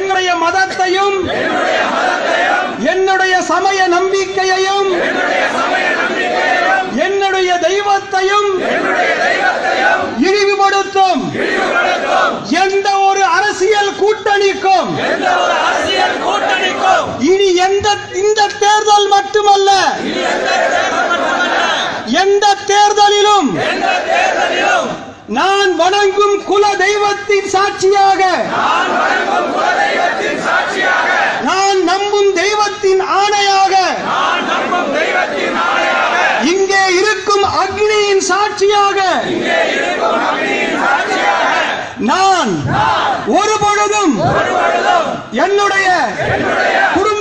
என்னுடைய மதத்தையும் என்னுடைய சமய நம்பிக்கையையும் என்னுடைய தெய்வத்தையும் இழிவுபடுத்தும். எந்த ஒரு அரசியல் கூட்டணிக்கும் இனி எந்த இந்த தேர்தல் மட்டுமல்ல. எந்த தேர்தலிலும் எந்த தேர்தலிலும் நான் வணங்கும் குல தெய்வத்தின் சாட்சியாக தெய்வத்தின் சாட்சியாக நான் நம்பும் தெய்வத்தின் ஆணையாக நான் நம்பும் தெய்வத்தின் ஆணையாக இங்கே இருக்கும் அக்னியின் சாட்சியாக. நான் ஒரு பொழுதும் என்னுடைய குடும்ப